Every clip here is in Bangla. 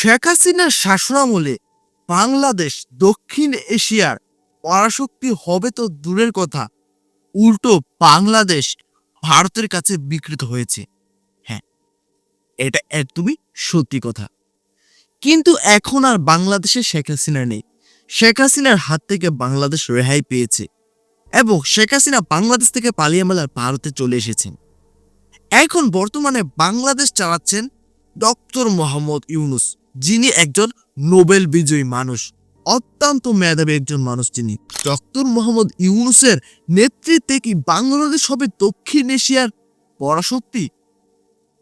শেখ হাসিনার শাসনামলে বাংলাদেশ দক্ষিণ এশিয়ার পরাশক্তি হবে তো দূরের কথা, উল্টো বাংলাদেশ ভারতের কাছে বিকৃত হয়েছে। হ্যাঁ এটা একদমই সত্যি কথা। কিন্তু এখন আর বাংলাদেশে শেখ হাসিনা নেই। শেখ হাসিনার হাত থেকে বাংলাদেশ রেহাই পেয়েছে এবং শেখ হাসিনা বাংলাদেশ থেকে পালিয়ে মেলার ভারতে চলে এসেছেন। এখন বর্তমানে বাংলাদেশ চালাচ্ছেন ডক্টর মোহাম্মদ ইউনুস। যিনি একজন নোবেল বিজয়ী মানুষ, অত্যন্ত মেধাবী একজন মানুষ যিনি ডক্টর মোহাম্মদ ইউনুসের নেতৃত্বে কি বাংলাদেশ হবে দক্ষিণ এশিয়ার পরাশক্তি?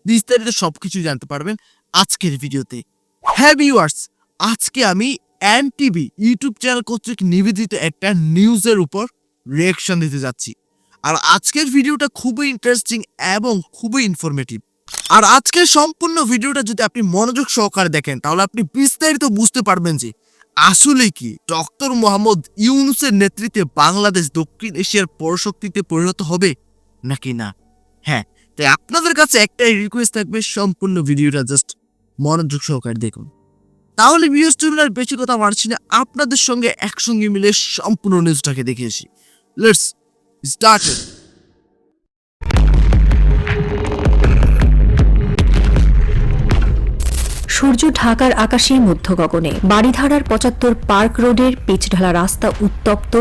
বিস্তারিত সবকিছু জানতে পারবেন আজকের ভিডিওতে। হ্যাঁ ভিউয়ার্স, আজকে আমি এন টিভি ইউটিউব চ্যানেল কর্তৃক নিবেদিত একটা নিউজের উপর রিয়েকশন দিতে যাচ্ছি। আর আজকের ভিডিওটা খুবই ইন্টারেস্টিং এবং খুবই ইনফরমেটিভ আর আজকের সম্পূর্ণ ভিডিওটা যদি আপনি মনোযোগ সহকারে দেখেন, তাহলে আপনি বিস্তারিত বুঝতে পারবেন যে আসলে কি ডক্টর মোহাম্মদ ইউনুসের নেতৃত্বে বাংলাদেশ দক্ষিণ এশিয়ার পরশক্তিতে পরিণত হবে নাকি না? হ্যাঁ তাই আপনাদের কাছে একটাই রিকোয়েস্ট থাকবে, সম্পূর্ণ ভিডিওটা জাস্ট মনোযোগ সহকারে দেখুন। তাহলে আর বেশি কথা মারছি না, আপনাদের সঙ্গে একসঙ্গে মিলে সম্পূর্ণ নিউজটাকে দেখে আসি। লেটস স্টার্ট সূর্য ঢাকার আকাশে মধ্য গগনে বাড়িধারার পঁচাত্তর পার্ক রোডের পিচঢালা রাস্তা উত্তপ্ত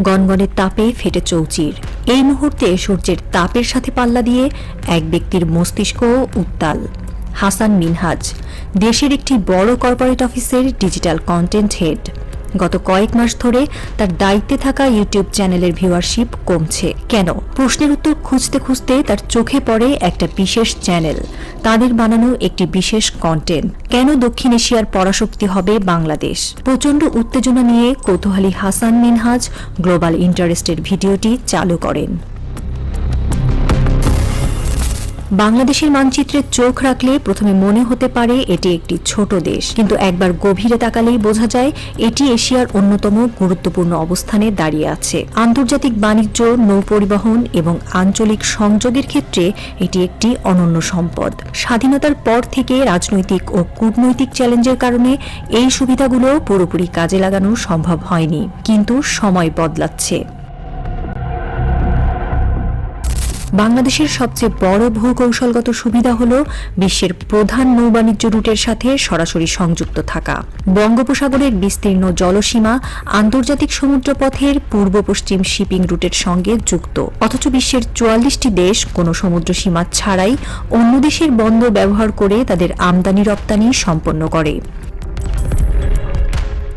গনগনের তাপে ফেটে চৌচির। এই মুহূর্তে সূর্যের তাপের সাথে পাল্লা দিয়ে এক ব্যক্তির মস্তিষ্ক উত্তাল। হাসান মিনহাজ, দেশের একটি বড় কর্পোরেট অফিসের ডিজিটাল কন্টেন্ট হেড গত কয়েক মাস ধরে তার দায়িত্বে থাকা ইউটিউব চ্যানেলের ভিউয়ারশিপ কমছে। কেন? প্রশ্নের উত্তর খুঁজতে খুঁজতে তার চোখে পড়ে একটা বিশেষ চ্যানেল। তাদের বানানো একটি বিশেষ কন্টেন্ট কেন দক্ষিণ এশিয়ার পরাশক্তি হবে বাংলাদেশ? প্রচণ্ড উত্তেজনা নিয়ে কৌতূহলী হাসান মিনহাজ গ্লোবাল ইন্টারেস্টের ভিডিওটি চালু করেন। বাংলাদেশের মানচিত্রে চোখ রাখলে প্রথমে মনে হতে পারে এটি একটি ছোট দেশ। কিন্তু একবার গভীরে তাকালেই বোঝা যায়, এটি এশিয়ার অন্যতম গুরুত্বপূর্ণ অবস্থানে দাঁড়িয়ে আছে। আন্তর্জাতিক বাণিজ্য, নৌপরিবহন এবং আঞ্চলিক সংযোগের ক্ষেত্রে এটি একটি অনন্য সম্পদ। স্বাধীনতার পর থেকে রাজনৈতিক ও কূটনৈতিক চ্যালেঞ্জের কারণে এই সুবিধাগুলো পুরোপুরি কাজে লাগানো সম্ভব হয়নি। কিন্তু সময় বদলাচ্ছে। বাংলাদেশের সবচেয়ে বড় ভূকৌশলগত সুবিধা হল বিশ্বের প্রধান নৌবাণিজ্য রুটের সাথে সরাসরি সংযুক্ত থাকা। বঙ্গোপসাগরের বিস্তীর্ণ জলসীমা আন্তর্জাতিক সমুদ্রপথের পূর্ব পশ্চিম শিপিং রুটের সঙ্গে যুক্ত। অথচ বিশ্বের চুয়াল্লিশটি দেশ কোনো সমুদ্র সীমা ছাড়াই অন্য দেশের বন্দর ব্যবহার করে তাদের আমদানি রপ্তানি সম্পন্ন করে।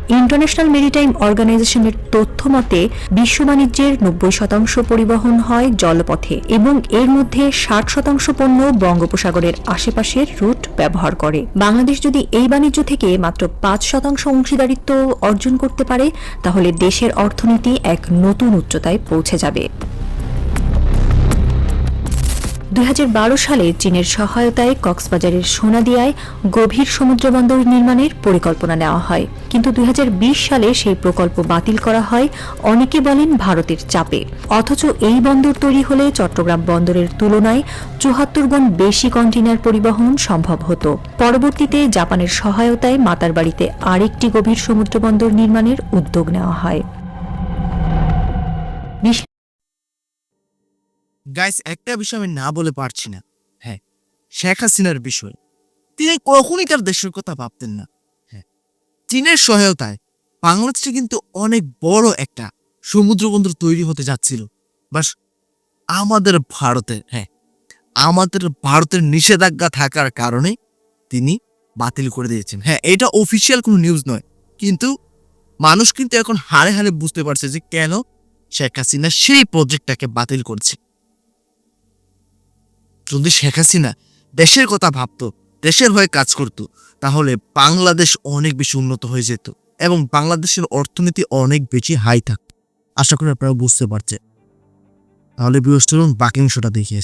ইন্টারন্যাশনাল মেরিটাইম অর্গানাইজেশনের তথ্য মতে, বিশ্ব বাণিজ্যের নব্বই শতাংশ পরিবহন হয় জলপথে এবং এর মধ্যে ষাট শতাংশ পণ্য বঙ্গোপসাগরের আশেপাশের রুট ব্যবহার করে। বাংলাদেশ যদি এই বাণিজ্য থেকে মাত্র পাঁচ শতাংশ অংশীদারিত্ব অর্জন করতে পারে, তাহলে দেশের অর্থনীতি এক নতুন উচ্চতায় পৌঁছে যাবে। দুই হাজার বারো সালে চীনের সহায়তায় কক্সবাজারের সোনাদিয়ায় গভীর সমুদ্রবন্দর নির্মাণের পরিকল্পনা নেওয়া হয়। কিন্তু দুই হাজার বিশ সালে সেই প্রকল্প বাতিল করা হয়, অনেকে বলেন ভারতের চাপে। অথচ এই বন্দর তৈরি হলে চট্টগ্রাম বন্দরের তুলনায় চুহাত্তর গুণ বেশি কন্টেইনার পরিবহন সম্ভব হতো। পরবর্তীতে জাপানের সহায়তায় মাতারবাড়িতে আরেকটি গভীর সমুদ্রবন্দর নির্মাণের উদ্যোগ নেওয়া হয়। গাইস একটা বিষয় আমি না বলে পারছি না। হ্যাঁ। শেখ হাসিনার বিষয়। তিনি কখনই তার দেশের কথা ভাবতেন না। হ্যাঁ। চীনের সহায়তায় বাংলাদেশে কিন্তু অনেক বড় একটা সমুদ্র বন্দর তৈরি হতে যাচ্ছিল। বাস আমাদের ভারতের হ্যাঁ আমাদের ভারতের নিষেধাজ্ঞা থাকার কারণে তিনি বাতিল করে দিয়েছেন। হ্যাঁ এটা অফিসিয়াল কোনো নিউজ নয়। কিন্তু মানুষ কিন্তু এখন হারে হারে বুঝতে পারছে যে কেন শেখ হাসিনা সেই প্রজেক্টটাকে বাতিল করছে। যদি শেখ হাসিনা দেশের কথা ভাবত, দেশের হয়ে কাজ করত, তাহলে বাংলাদেশ অনেক বেশি উন্নত হয়ে যেত এবং বাংলাদেশের অর্থনীতি অনেক বেশি হাই থাকত। আশা করি আপনারা বুঝতে পারছেন। তাহলে বৃহস্পতি বাকি অংশটা দেখে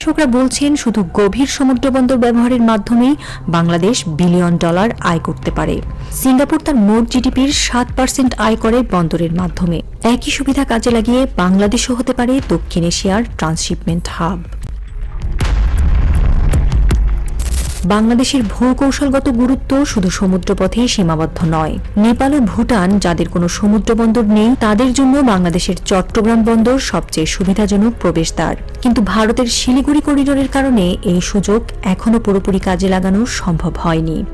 বিশ্লেষকরা বলছেন, শুধু গভীর সমুদ্রবন্দর ব্যবহারের মাধ্যমেই বাংলাদেশ বিলিয়ন ডলার আয় করতে পারে। সিঙ্গাপুর তার মোট জিডিপির সাত পার্সেন্ট আয় করে বন্দরের মাধ্যমে। একই সুবিধা কাজে লাগিয়ে বাংলাদেশও হতে পারে দক্ষিণ এশিয়ার ট্রান্সশিপমেন্ট হাব। বাংলাদেশের ভূকৌশলগত গুরুত্ব শুধু সমুদ্রপথেই সীমাবদ্ধ নয়। নেপাল ও ভুটান, যাদের কোনো সমুদ্র বন্দর নেই, তাদের জন্য বাংলাদেশের চট্টগ্রাম বন্দর সবচেয়ে সুবিধাজনক প্রবেশদ্বার। কিন্তু ভারতের শিলিগুড়ি করিডোরের কারণে এই সুযোগ এখনও পুরোপুরি কাজে লাগানো সম্ভব হয়নি।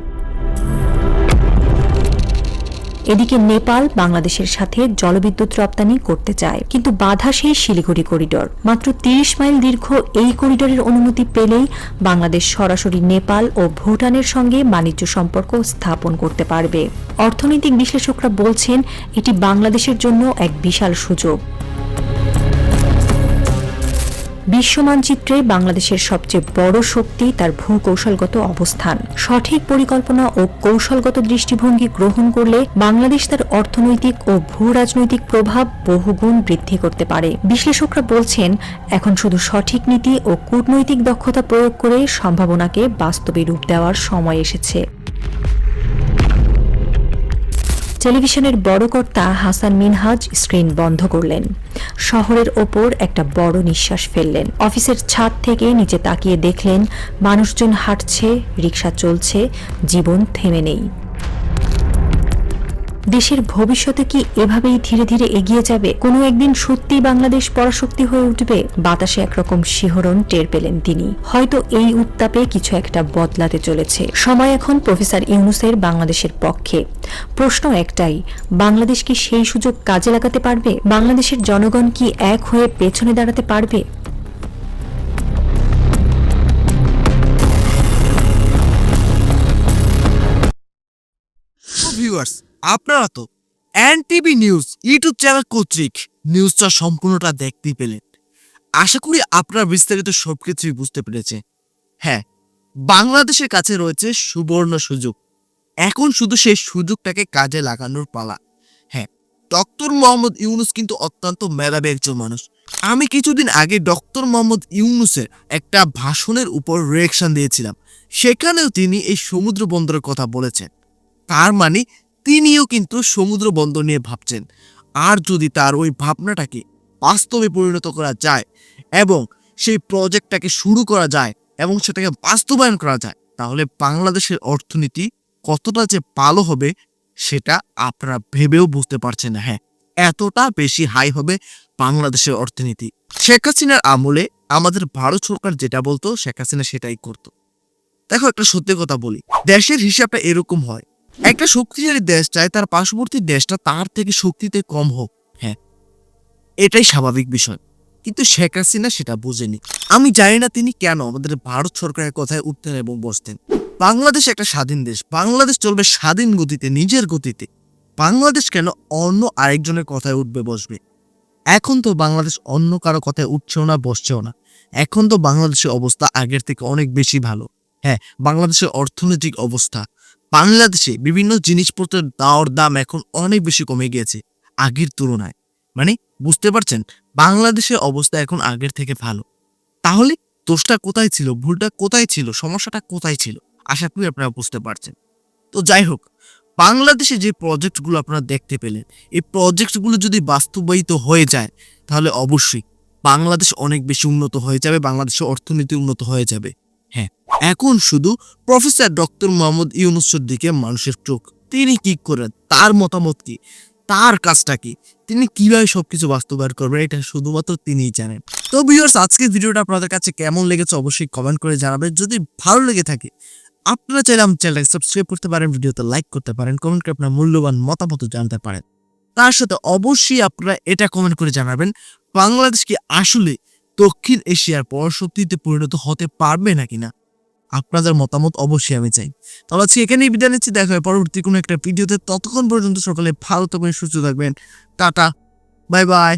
এদিকে নেপাল বাংলাদেশের সাথে জলবিদ্যুৎ রপ্তানি করতে চায়, কিন্তু বাধা সেই শিলিগুড়ি করিডর। মাত্র তিরিশ মাইল দীর্ঘ এই করিডরের অনুমতি পেলেই বাংলাদেশ সরাসরি নেপাল ও ভুটানের সঙ্গে বাণিজ্য সম্পর্ক স্থাপন করতে পারবে। অর্থনৈতিক বিশ্লেষকরা বলছেন, এটি বাংলাদেশের জন্য এক বিশাল সুযোগ। বিশ্ব মানচিত্রে বাংলাদেশের সবচেয়ে বড় শক্তি তার ভূকৌশলগত অবস্থান। সঠিক পরিকল্পনা ও কৌশলগত দৃষ্টিভঙ্গি গ্রহণ করলে বাংলাদেশ তার অর্থনৈতিক ও ভূ রাজনৈতিক প্রভাব বহুগুণ বৃদ্ধি করতে পারে। বিশ্লেষকরা বলছেন, এখন শুধু সঠিক নীতি ও কূটনৈতিক দক্ষতা প্রয়োগ করে সম্ভাবনাকে বাস্তবে রূপ দেওয়ার সময় এসেছে। টেলিভিশনের বড় কর্তা হাসান মিনহাজ স্ক্রিন বন্ধ করলেন। শহরের ওপর একটা বড় নিঃশ্বাস ফেললেন। অফিসের ছাদ থেকে নিচে তাকিয়ে দেখলেন, মানুষজন হাঁটছে রিক্সা চলছে, জীবন থেমে নেই। দেশের ভবিষ্যতে কি এভাবেই ধীরে ধীরে এগিয়ে যাবে? কোনো একদিন সত্যি বাংলাদেশ পরাশক্তি হয়ে উঠবে? বাতাসে একরকম শিহরণ টের পেলেন তিনি। হয়তো এই উত্তাপে কিছু একটা বদলাতে চলেছে। সময় এখন প্রফেসর ইউনুসের বাংলাদেশের পক্ষে। প্রশ্ন একটাই, বাংলাদেশ কি সেই সুযোগ কাজে লাগাতে পারবে? বাংলাদেশের জনগণ কি এক হয়ে পেছনে দাঁড়াতে পারবে? ভিউয়ার্স আপনারা তো এনটিভি নিউজ ইউটিউব চ্যানেল কর্তৃক নিউজটা সম্পূর্ণটা দেখতেই পেলেন। আশা করি আপনারা বিস্তারিত সবকিছুই বুঝতে পেরেছে হ্যাঁ বাংলাদেশের কাছে রয়েছে সুবর্ণ সুযোগ। এখন শুধু সেই সুযোগটাকে কাজে লাগানোর পালা। হ্যাঁ ডক্টর মোহাম্মদ ইউনুস কিন্তু অত্যন্ত মেধাবী একজন মানুষ। আমি কিছুদিন আগে ডক্টর মোহাম্মদ ইউনুসের একটা ভাষণের উপর রিয়েকশন দিয়েছিলাম। সেখানেও তিনি এই সমুদ্র বন্দরের কথা বলেছেন। তার মানে তিনিও কিন্তু সমুদ্র বন্দর নিয়ে ভাবছেন। আর যদি তার ওই ভাবনাটাকে বাস্তবে পরিণত করা যায় এবং সেই প্রজেক্টটাকে শুরু করা যায় এবং সেটাকে বাস্তবায়ন করা যায়, তাহলে বাংলাদেশের অর্থনীতি কতটা যে ভালো হবে সেটা আপনারা ভেবেও বুঝতে পারছেন না। হ্যাঁ এতটা বেশি হাই হবে বাংলাদেশের অর্থনীতি। শেখ হাসিনার আমলে আমাদের ভারত সরকার যেটা বলতো, শেখ হাসিনা সেটাই করতো। দেখো একটা সত্যি কথা বলি, দেশের হিসাবটা এরকম হয় একটা শক্তিশালী দেশ চায়, তার পার্শ্ববর্তী দেশটা তার থেকে শক্তিতে কম হোক হ্যাঁ এটাই স্বাভাবিক বিষয়। কিন্তু শেখ হাসিনা সেটা বোঝেনি। আমি জানি না তিনি কেন আমাদের ভারত সরকারের কথায় উঠতেন এবং বসতেন। বাংলাদেশ একটা স্বাধীন দেশ। বাংলাদেশ চলবে স্বাধীন গতিতে, নিজের গতিতে। বাংলাদেশ কেন অন্য আরেকজনের কথায় উঠবে, বসবে? এখন তো বাংলাদেশ অন্য কারও কথায় উঠছেও না, বসছেও না। এখন তো বাংলাদেশের অবস্থা আগের থেকে অনেক বেশি ভালো। হ্যাঁ বাংলাদেশের অর্থনৈতিক অবস্থা বাংলাদেশে বিভিন্ন জিনিসপত্রের দাওয়ার দাম এখন অনেক বেশি কমে গিয়েছে, আগের তুলনায়। মানে বুঝতে পারছেন? বাংলাদেশের অবস্থা এখন আগের থেকে ভালো। তাহলে দোষটা কোথায় ছিল? ভুলটা কোথায় ছিল? সমস্যাটা কোথায় ছিল? আশা করি আপনারা বুঝতে পারছেন। তো যাই হোক, বাংলাদেশে যে প্রজেক্টগুলো আপনারা দেখতে পেলেন, এই প্রজেক্টগুলো যদি বাস্তবায়িত হয়ে যায়, তাহলে অবশ্যই বাংলাদেশ অনেক বেশি উন্নত হয়ে যাবে, বাংলাদেশের অর্থনীতি উন্নত হয়ে যাবে। হ্যাঁ এখন শুধু প্রফেসর ডক্টর মোহাম্মদ ইউনুসের দিকে মানুষের চোখ। তিনি কি করেন? তার মতামত কি? তার কাজটা কি? তিনি কীভাবে সবকিছু বাস্তবায়ন করবেন? এটা শুধুমাত্র তিনিই জানেন। তো ভিউয়ার্স আজকের ভিডিওটা আপনাদের কাছে কেমন লেগেছে অবশ্যই কমেন্ট করে জানাবেন। যদি ভালো লেগে থাকে, আপনারা চাইলে আমার চ্যানেলটাকে সাবস্ক্রাইব করতে পারেন, ভিডিওতে লাইক করতে পারেন কমেন্ট করে আপনার মূল্যবান মতামত জানতে পারেন। তার সাথে অবশ্যই আপনারা এটা কমেন্ট করে জানাবেন, বাংলাদেশ কি আসলে দক্ষিণ এশিয়ার পরাশক্তিতে পরিণত হতে পারবে নাকি না? আপনাদের মতামত অবশ্যই আমি চাই। তবে আজকে এখানেই বিদায় নিচ্ছি, দেখা হয় পরবর্তী কোনো একটা ভিডিওতে। ততক্ষণ পর্যন্ত সকালে ভালো থাকবেন, সুস্থ থাকবেন। Tata, bye bye.